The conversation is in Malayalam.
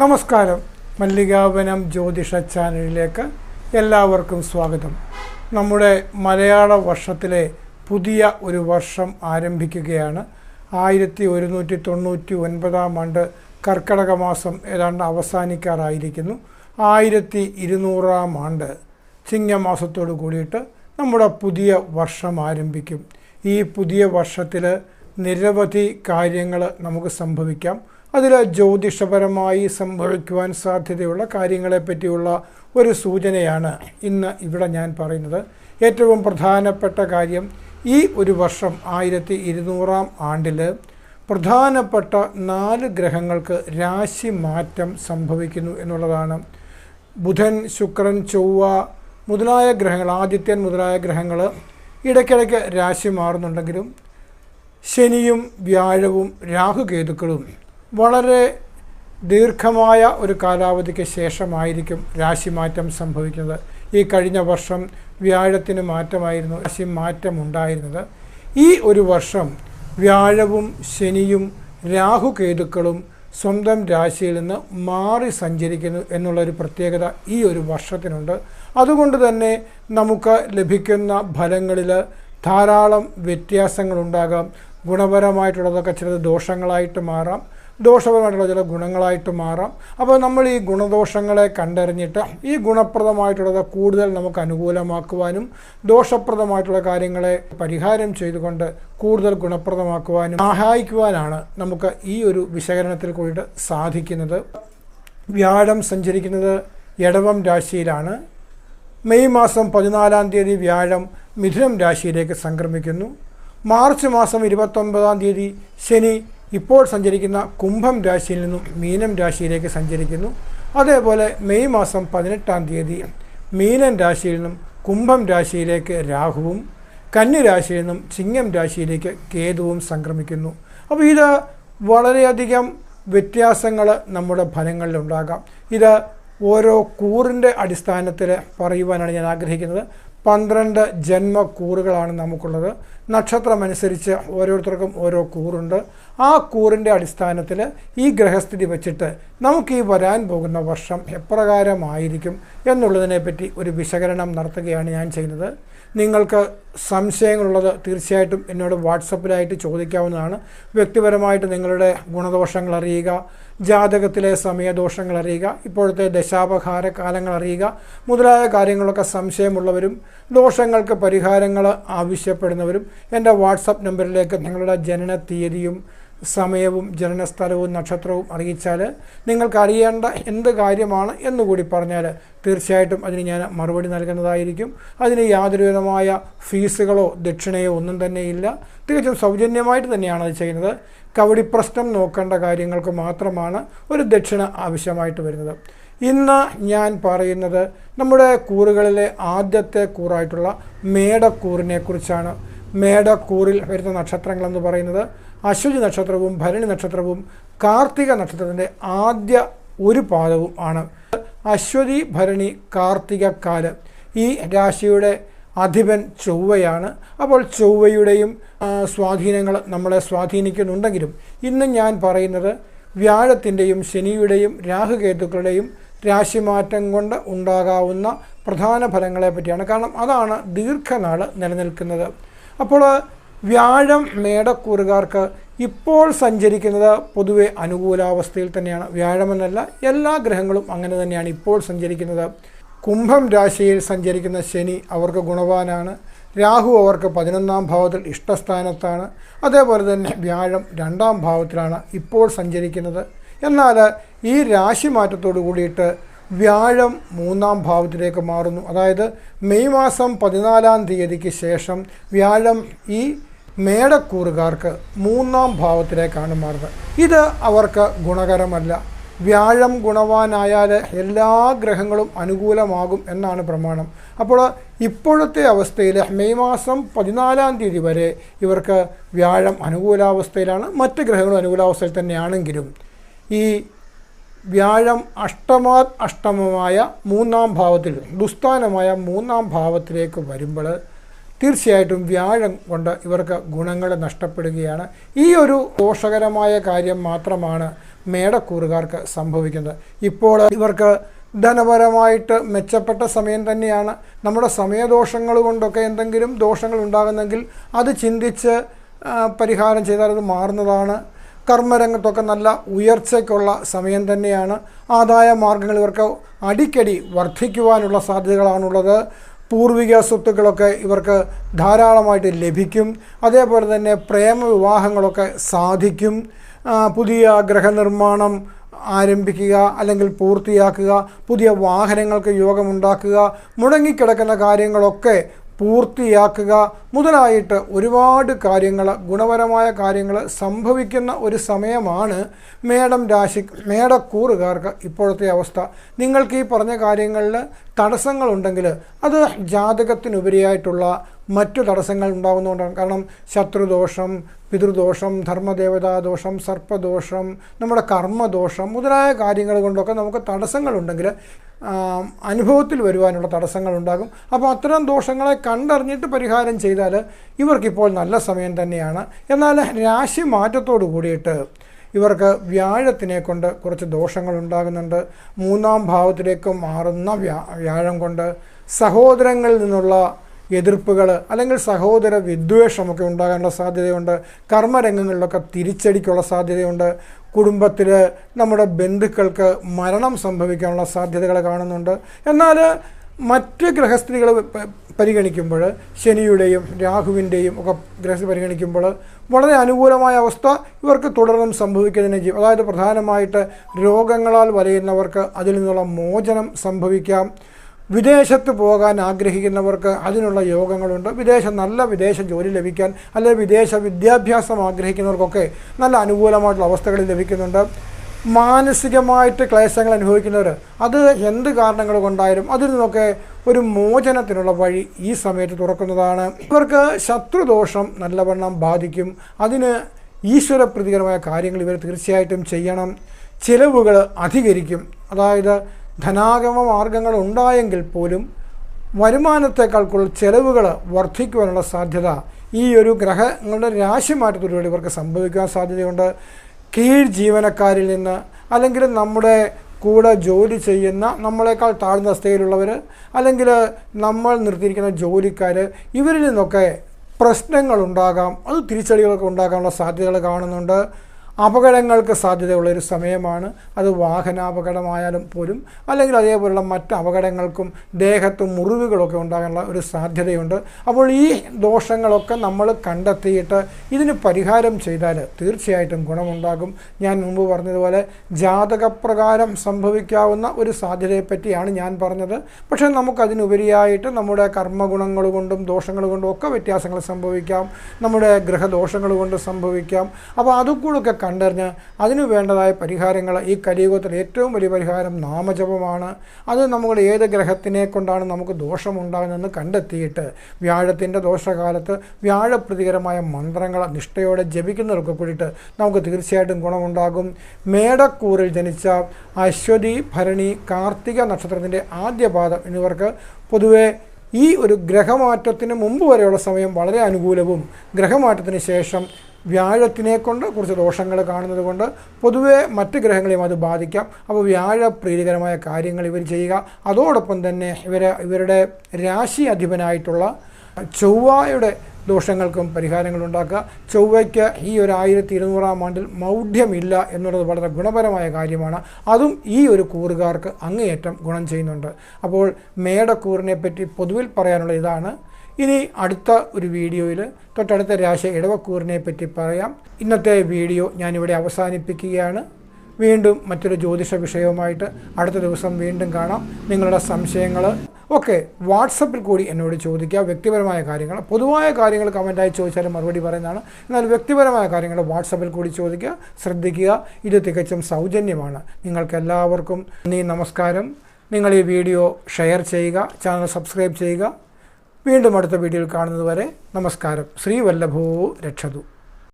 നമസ്കാരം. മല്ലികാവനം ജ്യോതിഷ ചാനലിലേക്ക് എല്ലാവർക്കും സ്വാഗതം. നമ്മുടെ മലയാള വർഷത്തിലെ പുതിയ ഒരു വർഷം ആരംഭിക്കുകയാണ്. ആയിരത്തി ഒരുന്നൂറ്റി തൊണ്ണൂറ്റി ഒൻപതാം ആണ്ട് കർക്കടക മാസം ഏതാണ്ട് അവസാനിക്കാറായിരിക്കുന്നു. ആയിരത്തി ഇരുന്നൂറാം ആണ്ട് ചിങ്ങമാസത്തോട് കൂടിയിട്ട് നമ്മുടെ പുതിയ വർഷം ആരംഭിക്കും. ഈ പുതിയ വർഷത്തിൽ നിരവധി കാര്യങ്ങൾ നമുക്ക് സംഭവിക്കാം. അതിൽ ജ്യോതിഷപരമായി സംഭവിക്കുവാൻ സാധ്യതയുള്ള കാര്യങ്ങളെപ്പറ്റിയുള്ള ഒരു സൂചനയാണ് ഇന്ന് ഇവിടെ ഞാൻ പറയുന്നത്. ഏറ്റവും പ്രധാനപ്പെട്ട കാര്യം ഈ ഒരു വർഷം ആയിരത്തി ഇരുന്നൂറാം ആണ്ടിൽ പ്രധാനപ്പെട്ട നാല് ഗ്രഹങ്ങൾക്ക് രാശി മാറ്റം സംഭവിക്കുന്നു എന്നുള്ളതാണ്. ബുധൻ ശുക്രൻ ചൊവ്വ മുതലായ ഗ്രഹങ്ങൾ ആദിത്യൻ മുതലായ ഗ്രഹങ്ങൾ ഇടയ്ക്കിടയ്ക്ക് രാശി മാറുന്നുണ്ടെങ്കിലും ശനിയും വ്യാഴവും രാഹുകേതുക്കളും വളരെ ദീർഘമായ ഒരു കാലാവധിക്ക് ശേഷമായിരിക്കും രാശിമാറ്റം സംഭവിക്കുന്നത്. ഈ കഴിഞ്ഞ വർഷം വ്യാഴത്തിന് മാറ്റമായിരുന്നു രാശി മാറ്റമുണ്ടായിരുന്നത്. ഈ ഒരു വർഷം വ്യാഴവും ശനിയും രാഹുകേതുക്കളും സ്വന്തം രാശിയിൽ നിന്ന് മാറി സഞ്ചരിക്കുന്നു എന്നുള്ളൊരു പ്രത്യേകത ഈ ഒരു വർഷത്തിനുണ്ട്. അതുകൊണ്ട് തന്നെ നമുക്ക് ലഭിക്കുന്ന ഫലങ്ങളിൽ ധാരാളം വ്യത്യാസങ്ങളുണ്ടാകാം. ഗുണപരമായിട്ടുള്ളതൊക്കെ ചിലത് ദോഷങ്ങളായിട്ട് മാറാം. ദോഷപരമായിട്ടുള്ള ചില ഗുണങ്ങളായിട്ട് മാറാം. അപ്പോൾ നമ്മൾ ഈ ഗുണദോഷങ്ങളെ കണ്ടറിഞ്ഞിട്ട് ഈ ഗുണപ്രദമായിട്ടുള്ളത് കൂടുതൽ നമുക്ക് അനുകൂലമാക്കുവാനും ദോഷപ്രദമായിട്ടുള്ള കാര്യങ്ങളെ പരിഹാരം ചെയ്തുകൊണ്ട് കൂടുതൽ ഗുണപ്രദമാക്കുവാനും സഹായിക്കുവാനാണ് നമുക്ക് ഈ ഒരു വിശകലനത്തിൽ കൂടിയിട്ട് സാധിക്കുന്നത്. വ്യാഴം സഞ്ചരിക്കുന്നത് എടവം രാശിയിലാണ്. മെയ് മാസം പതിനാലാം തീയതി വ്യാഴം മിഥുനം രാശിയിലേക്ക് സംക്രമിക്കുന്നു. മാർച്ച് മാസം ഇരുപത്തൊമ്പതാം തീയതി ശനി ഇപ്പോൾ സഞ്ചരിക്കുന്ന കുംഭം രാശിയിൽ നിന്നും മീനം രാശിയിലേക്ക് സഞ്ചരിക്കുന്നു. അതേപോലെ മെയ് മാസം പതിനെട്ടാം തീയതി മീനൻ രാശിയിൽ നിന്നും കുംഭം രാശിയിലേക്ക് രാഹുവും കന്നി രാശിയിൽ നിന്നും ചിങ്ങം രാശിയിലേക്ക് കേതുവും സംക്രമിക്കുന്നു. അപ്പോൾ ഇത് വളരെയധികം വ്യത്യാസങ്ങൾ നമ്മുടെ ഫലങ്ങളിലുണ്ടാകാം ഇത് ഓരോ കൂറിന്റെ അടിസ്ഥാനത്തിൽ പറയുവാനാണ് ഞാൻ ആഗ്രഹിക്കുന്നത്. പന്ത്രണ്ട് ജന്മക്കൂറുകളാണ് നമുക്കുള്ളത്. നക്ഷത്രമനുസരിച്ച് ഓരോരുത്തർക്കും ഓരോ കൂറുണ്ട്. ആ കൂറിന്റെ അടിസ്ഥാനത്തിൽ ഈ ഗ്രഹസ്ഥിതി വച്ചിട്ട് നമുക്ക് ഈ വരാൻ പോകുന്ന വർഷം എപ്രകാരമായിരിക്കും എന്നുള്ളതിനെപ്പറ്റി ഒരു വിശകലനം നടത്തുകയാണ് ഞാൻ ചെയ്യുന്നത്. നിങ്ങൾക്ക് സംശയങ്ങളുള്ളത് തീർച്ചയായിട്ടും എന്നോട് വാട്സപ്പിലായിട്ട് ചോദിക്കാവുന്നതാണ്. വ്യക്തിപരമായിട്ട് നിങ്ങളുടെ ഗുണദോഷങ്ങൾ അറിയുക ജാതകത്തിലെ സമയദോഷങ്ങൾ അറിയുക ഇപ്പോഴത്തെ ദശാപഹാര കാലങ്ങൾ അറിയുക മുതലായ കാര്യങ്ങളൊക്കെ സംശയമുള്ളവരും ദോഷങ്ങൾക്ക് പരിഹാരങ്ങൾ ആവശ്യപ്പെടുന്നവരും എന്റെ വാട്സപ്പ് നമ്പറിലേക്ക് നിങ്ങളുടെ ജനന തീയതിയും സമയവും ജനനസ്ഥലവും നക്ഷത്രവും അറിയിച്ചാൽ നിങ്ങൾക്ക് അറിയേണ്ട എന്ത് കാര്യമാണ് എന്നുകൂടി പറഞ്ഞാൽ തീർച്ചയായിട്ടും അതിന് ഞാൻ മറുപടി നൽകുന്നതായിരിക്കും. അതിന് യാതൊരു വിധമായ ഫീസുകളോ ദക്ഷിണയോ ഒന്നും തന്നെ ഇല്ല. തികച്ചും സൗജന്യമായിട്ട് തന്നെയാണ് അത് ചെയ്യുന്നത്. കവടി പ്രശ്നം നോക്കേണ്ട കാര്യങ്ങൾക്ക് മാത്രമാണ് ഒരു ദക്ഷിണ ആവശ്യമായിട്ട് വരുന്നത്. ഇന്ന് ഞാൻ പറയുന്നത് നമ്മുടെ കൂറുകളിലെ ആദ്യത്തെ കൂറായിട്ടുള്ള മേടക്കൂറിനെ കുറിച്ചാണ്. മേടക്കൂറിൽ വരുന്ന നക്ഷത്രങ്ങളെന്ന് പറയുന്നത് അശ്വതി നക്ഷത്രവും ഭരണി നക്ഷത്രവും കാർത്തിക നക്ഷത്രത്തിന്റെ ആദ്യ ഒരു പാദവും ആണ്. അശ്വതി ഭരണി കാർത്തിക കാലം. ഈ രാശിയുടെ അധിപൻ ചൊവ്വയാണ്. അപ്പോൾ ചൊവ്വയുടെയും സ്വാധീനങ്ങൾ നമ്മളെ സ്വാധീനിക്കുന്നുണ്ടെങ്കിലും ഇന്ന് ഞാൻ പറയുന്നത് വ്യാഴത്തിന്റെയും ശനിയുടെയും രാഹുകേതുക്കളുടെയും രാശിമാറ്റം കൊണ്ട് ഉണ്ടാകാവുന്ന പ്രധാന ഫലങ്ങളെ പറ്റിയാണ്. കാരണം അതാണ് ദീർഘനാൾ നിലനിൽക്കുന്നത്. അപ്പോൾ വ്യാഴം മേടക്കൂറുകാർക്ക് ഇപ്പോൾ സഞ്ചരിക്കുന്നത് പൊതുവെ അനുകൂലാവസ്ഥയിൽ തന്നെയാണ്. വ്യാഴമെന്നല്ല എല്ലാ ഗ്രഹങ്ങളും അങ്ങനെ തന്നെയാണ് ഇപ്പോൾ സഞ്ചരിക്കുന്നത്. കുംഭം രാശിയിൽ സഞ്ചരിക്കുന്ന ശനി അവർക്ക് ഗുണവാനാണ്. രാഹു അവർക്ക് പതിനൊന്നാം ഭാവത്തിൽ ഇഷ്ടസ്ഥാനത്താണ്. അതേപോലെ തന്നെ വ്യാഴം രണ്ടാം ഭാവത്തിലാണ് ഇപ്പോൾ സഞ്ചരിക്കുന്നത്. എന്നാൽ ഈ രാശി മാറ്റത്തോടു കൂടിയിട്ട് വ്യാഴം മൂന്നാം ഭാവത്തിലേക്ക് മാറുന്നു. അതായത് മെയ് മാസം പതിനാലാം തീയതിക്ക് ശേഷം വ്യാഴം ഈ മേടക്കൂറുകാർക്ക് മൂന്നാം ഭാവത്തിലേക്കാണ് മാറുന്നത്. ഇത് അവർക്ക് ഗുണകരമല്ല. വ്യാഴം ഗുണവാനായാൽ എല്ലാ ഗ്രഹങ്ങളും അനുകൂലമാകും എന്നാണ് പ്രമാണം. അപ്പോൾ ഇപ്പോഴത്തെ അവസ്ഥയിൽ മെയ് മാസം പതിനാലാം തീയതി വരെ ഇവർക്ക് വ്യാഴം അനുകൂലാവസ്ഥയിലാണ് മറ്റ് ഗ്രഹങ്ങളും അനുകൂലാവസ്ഥയിൽ തന്നെയാണെങ്കിലും ഈ വ്യാഴം അഷ്ടമാ അഷ്ടമമായ മൂന്നാം ഭാവത്തിൽ ദുസ്ഥാനമായ മൂന്നാം ഭാവത്തിലേക്ക് വരുമ്പോൾ തീർച്ചയായിട്ടും വ്യാഴം കൊണ്ട് ഇവർക്ക് ഗുണങ്ങൾ നഷ്ടപ്പെടുകയാണ്. ഈ ഒരു ദോഷകരമായ കാര്യം മാത്രമാണ് മേടക്കൂറുകാർക്ക് സംഭവിക്കുന്നത്. ഇപ്പോൾ ഇവർക്ക് ധനപരമായിട്ട് മെച്ചപ്പെട്ട സമയം തന്നെയാണ്. നമ്മുടെ സമയദോഷങ്ങൾ കൊണ്ടൊക്കെ എന്തെങ്കിലും ദോഷങ്ങൾ ഉണ്ടാകുന്നെങ്കിൽ അത് ചിന്തിച്ച് പരിഹാരം ചെയ്താൽ അത് മാറുന്നതാണ്. കർമ്മരംഗത്തൊക്കെ നല്ല ഉയർച്ചയ്ക്കുള്ള സമയം തന്നെയാണ്. ആദായ മാർഗങ്ങൾ ഇവർക്ക് അടിക്കടി വർദ്ധിക്കുവാനുള്ള സാധ്യതകളാണുള്ളത്. പൂർവിക സ്വത്തുക്കളൊക്കെ ഇവർക്ക് ധാരാളമായിട്ട് ലഭിക്കും. അതേപോലെ തന്നെ പ്രേമ വിവാഹങ്ങളൊക്കെ സാധിക്കും. പുതിയ ഗ്രഹനിർമ്മാണം ആരംഭിക്കുക അല്ലെങ്കിൽ പൂർത്തിയാക്കുക പുതിയ വാഹനങ്ങൾക്ക് യോഗമുണ്ടാക്കുക മുടങ്ങിക്കിടക്കുന്ന കാര്യങ്ങളൊക്കെ പൂർത്തിയാക്കുക മുതലായിട്ട് ഒരുപാട് കാര്യങ്ങൾ ഗുണപരമായ കാര്യങ്ങൾ സംഭവിക്കുന്ന ഒരു സമയമാണ് മേടം രാശി മേടക്കൂറുകാർക്ക് ഇപ്പോഴത്തെ അവസ്ഥ. നിങ്ങൾക്ക് ഈ പറഞ്ഞ കാര്യങ്ങളിൽ തടസ്സങ്ങളുണ്ടെങ്കിൽ അത് ജാതകത്തിനുപരിയായിട്ടുള്ള മറ്റു തടസ്സങ്ങൾ ഉണ്ടാകുന്നതുകൊണ്ടാണ്. കാരണം ശത്രുദോഷം പിതൃദോഷം ധർമ്മദേവതാദോഷം സർപ്പദോഷം നമ്മുടെ കർമ്മദോഷം മുതലായ കാര്യങ്ങൾ കൊണ്ടൊക്കെ നമുക്ക് തടസ്സങ്ങളുണ്ടെങ്കിൽ അനുഭവത്തിൽ വരുവാനുള്ള തടസ്സങ്ങളുണ്ടാകും അപ്പോൾ അത്തരം ദോഷങ്ങളെ കണ്ടറിഞ്ഞിട്ട് പരിഹാരം ചെയ്താൽ ഇവർക്കിപ്പോൾ നല്ല സമയം തന്നെയാണ്. എന്നാൽ രാശി മാറ്റത്തോടു കൂടിയിട്ട് ഇവർക്ക് വ്യാഴത്തിനെ കൊണ്ട് കുറച്ച് ദോഷങ്ങൾ ഉണ്ടാകുന്നുണ്ട്. മൂന്നാം ഭാവത്തിലേക്ക് മാറുന്ന വ്യാ വ്യാഴം കൊണ്ട് സഹോദരങ്ങളിൽ നിന്നുള്ള എതിർപ്പുകൾ അല്ലെങ്കിൽ സഹോദര വിദ്വേഷമൊക്കെ ഉണ്ടാകാനുള്ള സാധ്യതയുണ്ട്. കർമ്മരംഗങ്ങളിലൊക്കെ തിരിച്ചടിക്കുള്ള സാധ്യതയുണ്ട്. കുടുംബത്തിൽ നമ്മുടെ ബന്ധുക്കൾക്ക് മരണം സംഭവിക്കാനുള്ള സാധ്യതകൾ കാണുന്നുണ്ട്. എന്നാൽ മറ്റ് ഗ്രഹസ്ഥിതികൾ പരിഗണിക്കുമ്പോൾ ശനിയുടെയും രാഹുവിന്റെയും ഒക്കെ ഗ്രഹസ്ഥിതി പരിഗണിക്കുമ്പോൾ വളരെ അനുകൂലമായ അവസ്ഥ ഇവർക്ക് തുടർന്നും സംഭവിക്കുന്നതിനെ ചെയ്യും. അതായത് പ്രധാനമായിട്ട് രോഗങ്ങളാൽ വലയുന്നവർക്ക് അതിൽ നിന്നുള്ള മോചനം സംഭവിക്കാം. വിദേശത്ത് പോകാൻ ആഗ്രഹിക്കുന്നവർക്ക് അതിനുള്ള യോഗങ്ങളുണ്ട്. വിദേശ നല്ല വിദേശ ജോലി ലഭിക്കാൻ അല്ലെങ്കിൽ വിദേശ വിദ്യാഭ്യാസം ആഗ്രഹിക്കുന്നവർക്കൊക്കെ നല്ല അനുകൂലമായിട്ടുള്ള അവസ്ഥകൾ ലഭിക്കുന്നുണ്ട്. മാനസികമായിട്ട് ക്ലേശങ്ങൾ അനുഭവിക്കുന്നവർ അത് എന്ത് കാരണങ്ങൾ കൊണ്ടായാലും അതിൽ നിന്നൊക്കെ ഒരു മോചനത്തിനുള്ള വഴി ഈ സമയത്ത് തുറക്കുന്നതാണ്. ഇവർക്ക് ശത്രുദോഷം നല്ലവണ്ണം ബാധിക്കും. അതിന് ഈശ്വരപ്രീതികരമായ കാര്യങ്ങൾ ഇവർ തീർച്ചയായിട്ടും ചെയ്യണം. ചിലവുകൾ അധികരിക്കും. അതായത് ധനാഗമ മാർഗങ്ങൾ ഉണ്ടായെങ്കിൽ പോലും വരുമാനത്തെക്കാൾ കൂടുതൽ ചെലവുകൾ വർദ്ധിക്കുവാനുള്ള സാധ്യത ഈ ഒരു ഗ്രഹങ്ങളുടെ രാശിമാറ്റത്തോടുകൂടി ഇവർക്ക് സംഭവിക്കാൻ സാധ്യതയുണ്ട്. കീഴ് ജീവനക്കാരിൽ നിന്ന് അല്ലെങ്കിൽ നമ്മുടെ കൂടെ ജോലി ചെയ്യുന്ന നമ്മളെക്കാൾ താഴ്ന്ന അവസ്ഥയിലുള്ളവർ അല്ലെങ്കിൽ നമ്മൾ നിർത്തിയിരിക്കുന്ന ജോലിക്കാർ ഇവരിൽ നിന്നൊക്കെ പ്രശ്നങ്ങളുണ്ടാകാം അത് തിരിച്ചടികളൊക്കെ ഉണ്ടാകാനുള്ള സാധ്യതകൾ കാണുന്നുണ്ട്. അപകടങ്ങൾക്ക് സാധ്യതയുള്ള ഒരു സമയമാണ്. അത് വാഹനാപകടമായാലും പോലും അല്ലെങ്കിൽ അതേപോലുള്ള മറ്റ് അപകടങ്ങൾക്കും ദേഹത്ത് മുറിവുകളൊക്കെ ഉണ്ടാകാനുള്ള ഒരു സാധ്യതയുണ്ട്. അപ്പോൾ ഈ ദോഷങ്ങളൊക്കെ നമ്മൾ കണ്ടെത്തിയിട്ട് ഇതിന് പരിഹാരം ചെയ്താൽ തീർച്ചയായിട്ടും ഗുണമുണ്ടാകും. ഞാൻ മുമ്പ് പറഞ്ഞതുപോലെ ജാതകപ്രകാരം സംഭവിക്കാവുന്ന ഒരു സാധ്യതയെപ്പറ്റിയാണ് ഞാൻ പറഞ്ഞത്. പക്ഷേ നമുക്കതിനുപരിയായിട്ട് നമ്മുടെ കർമ്മഗുണങ്ങൾ കൊണ്ടും ദോഷങ്ങൾ കൊണ്ടും ഒക്കെ വ്യത്യാസങ്ങൾ സംഭവിക്കാം. നമ്മുടെ ഗ്രഹദോഷങ്ങൾ കൊണ്ട് സംഭവിക്കാം. അപ്പോൾ അതുകൂടൊക്കെ കണ്ടറിഞ്ഞ് അതിനു വേണ്ടതായ പരിഹാരങ്ങൾ ഈ കലിയുഗത്തിൽ ഏറ്റവും വലിയ പരിഹാരം നാമജപമാണ്. അത് നമ്മുടെ ഏത് ഗ്രഹത്തിനെ കൊണ്ടാണ് നമുക്ക് ദോഷമുണ്ടാകുന്നതെന്ന് കണ്ടെത്തിയിട്ട് വ്യാഴത്തിന്റെ ദോഷകാലത്ത് വ്യാഴപ്രതികരമായ മന്ത്രങ്ങൾ നിഷ്ഠയോടെ ജപിക്കുന്നവർക്ക് കൂടിയിട്ട് നമുക്ക് തീർച്ചയായിട്ടും ഗുണമുണ്ടാകും. മേടക്കൂറിൽ ജനിച്ച അശ്വതി ഭരണി കാർത്തിക നക്ഷത്രത്തിന്റെ ആദ്യപാദം എന്നിവർക്ക് പൊതുവെ ഈ ഒരു ഗ്രഹമാറ്റത്തിന് മുമ്പ് വരെയുള്ള സമയം വളരെ അനുകൂലവും ഗ്രഹമാറ്റത്തിന് ശേഷം വ്യാഴത്തിനെ കൊണ്ട് കുറച്ച് ദോഷങ്ങൾ കാണുന്നത് കൊണ്ട് പൊതുവെ മറ്റ് ഗ്രഹങ്ങളെയും അത് ബാധിക്കാം. അപ്പോൾ വ്യാഴ പ്രീതികരമായ കാര്യങ്ങൾ ഇവർ ചെയ്യുക. അതോടൊപ്പം തന്നെ ഇവർ ഇവരുടെ രാശി അധിപനായിട്ടുള്ള ചൊവ്വായുടെ ദോഷങ്ങൾക്കും പരിഹാരങ്ങൾ ഉണ്ടാക്കുക. ചൊവ്വയ്ക്ക് ഈ ഒരു ആയിരത്തി ഇരുന്നൂറാം ആണ്ടിൽ മൗഢ്യമില്ല എന്നുള്ളത് വളരെ ഗുണപരമായ കാര്യമാണ്. അതും ഈ ഒരു കൂറുകാർക്ക് അങ്ങേയറ്റം ഗുണം ചെയ്യുന്നുണ്ട്. അപ്പോൾ മേടക്കൂറിനെ പറ്റി പൊതുവിൽ പറയാനുള്ള ഇതാണ്. ഇനി അടുത്ത ഒരു വീഡിയോയിൽ തൊട്ടടുത്ത രാശി ഇടവക്കൂറിനെ പറ്റി പറയാം. ഇന്നത്തെ വീഡിയോ ഞാനിവിടെ അവസാനിപ്പിക്കുകയാണ്. വീണ്ടും മറ്റൊരു ജ്യോതിഷ വിഷയവുമായിട്ട് അടുത്ത ദിവസം വീണ്ടും കാണാം. നിങ്ങളുടെ സംശയങ്ങൾ ഓക്കെ വാട്സപ്പിൽ കൂടി എന്നോട് ചോദിക്കുക. വ്യക്തിപരമായ കാര്യങ്ങൾ പൊതുവായ കാര്യങ്ങൾ കമന്റായി ചോദിച്ചാലും മറുപടി പറയുന്നതാണ്. എന്നാൽ വ്യക്തിപരമായ കാര്യങ്ങൾ വാട്സപ്പിൽ കൂടി ചോദിക്കുക ശ്രദ്ധിക്കുക. ഇത് തികച്ചും സൗജന്യമാണ്. നിങ്ങൾക്കെല്ലാവർക്കും നീ നമസ്കാരം. നിങ്ങൾ ഈ വീഡിയോ ഷെയർ ചെയ്യുക ചാനൽ സബ്സ്ക്രൈബ് ചെയ്യുക. വീണ്ടും അടുത്ത വീഡിയോയിൽ കാണുന്നതുവരെ നമസ്കാരം. ശ്രീവല്ലഭോ രക്ഷതു.